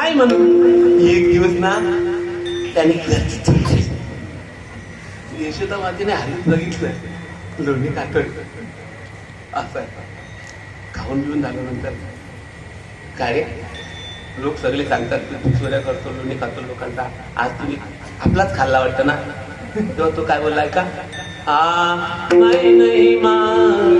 नाही म्हणून. एक दिवस ना त्याने घरची यशोदा मातीने हल्लीत बघितलं. लोणी काकड असं खाऊन पिऊन झाल्यानंतर काय रे लोक सगळे सांगतात की तू चोऱ्या करतो लोणी खातो लोकांचा. आज तुम्ही आपलाच खाल्ला वाटतं ना? तेव्हा तो काय बोललाय का आ नाही नाही मागण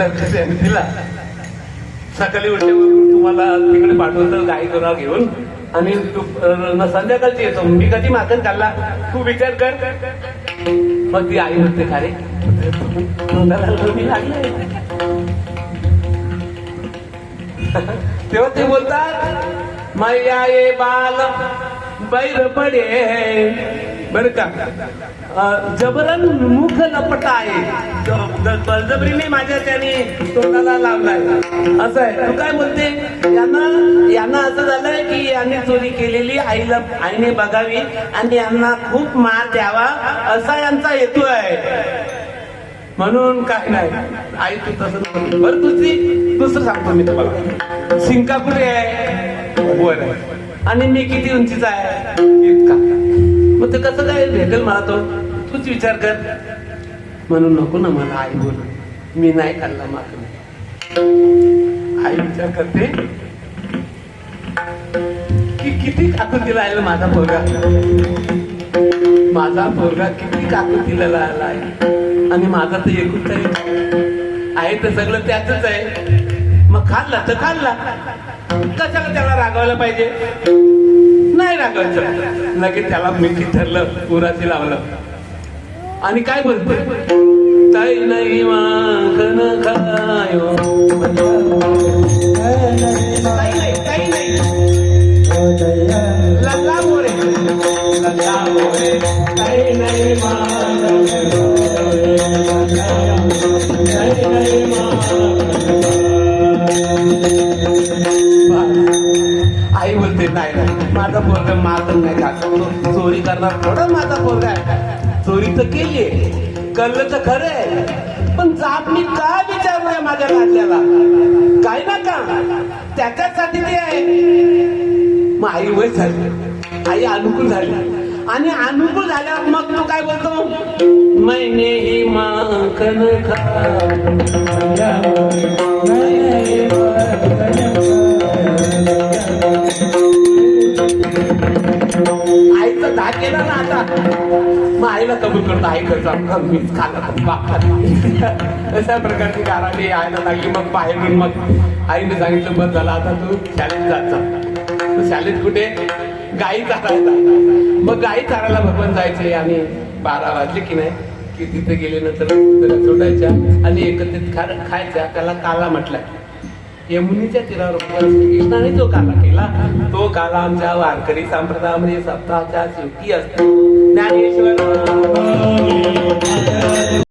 तर त्याने दिला सकाळी उठले तुम्हाला तिकडे पाठवतो गाई गोरा घेऊन. आणि तू संध्याकाळची येतो. मी कधी मागण खाल्ला तू विचार कर. मग ती आई म्हणते का तेव्हा ते बोलतात मैया ये बाल बैर पडे बर का? जबरन मुख लपट आहे. बळजबरीने माझ्या त्याने तोंडाला लावलाय. असं आहे. तू काय बोलते? यांना यांना असं झालंय की यांनी चोरी केलेली आईला आईने बघावी आणि यांना खूप मार द्यावा असा यांचा हेतू आहे. म्हणून काय नाही. आई तू तसं बरं दुसरी दुसरं सांगतो मी तुम्हाला. सिंगापूर आहे. वर आणि मी किती उंचीचा आहे? इतका. मग ते कसं काय भेटेल मला तो? तूच विचार कर. म्हणून नको ना मला आई बोल. मी नाही खाल्ला मागं. आई विचार करते की किती काकुतीला आहे माझा पोरगा. माझा पोरगा किती काकुतीला आहे. आणि माझा तर एकूच आहे आहे तर सगळं त्याच आहे. मग खाल्ला तर खाल्ला. कशाला त्याला रागवायला पाहिजे? नाही रागवायचं लगेच त्याला मी ठरलं पुराची लावलं. आणि काय बोलते? ताई नाही मागण खायो. लल्ला मोरे. लल्ला मोरे. नाही आई बोलते नाही. माझा पोरगा मारत नाही का? चोरी करणार थोडं माझा पोरगा चोरी तर केली कळलं तर खरं आहे पण जात मी का विचारलंय माझ्या लाडल्याला काय ना का त्याच्यासाठी ते आहे. मग आई वय झाली. आई अनुकूल झाली. आणि अनुकूल झाल्यावर मग तू काय बोलतो? मैने ही माखन खा कबूल करतो आई करतो मीच खाल्ला बाप अशा प्रकारची गाराडी आईला लागली. मग बाहेरून मग आईने सांगितलं बस झालं आता तू शाळेत जात तू शाळेत कुठे? गाई चारायला. मग गाई चारायला भगवान जायचे आणि बारा वाजले की नाही की तिथे गेल्यानंतर सोडायच्या आणि एकत्रित खा खायच्या त्याला काला म्हटलं. यमुनीच्या तीरावर भगवान श्रीकृष्णाने जो काला केला तो काला आमच्या वारकरी संप्रदायामध्ये सप्ताहाच्या शेवटी असतो. ज्ञानेश्वर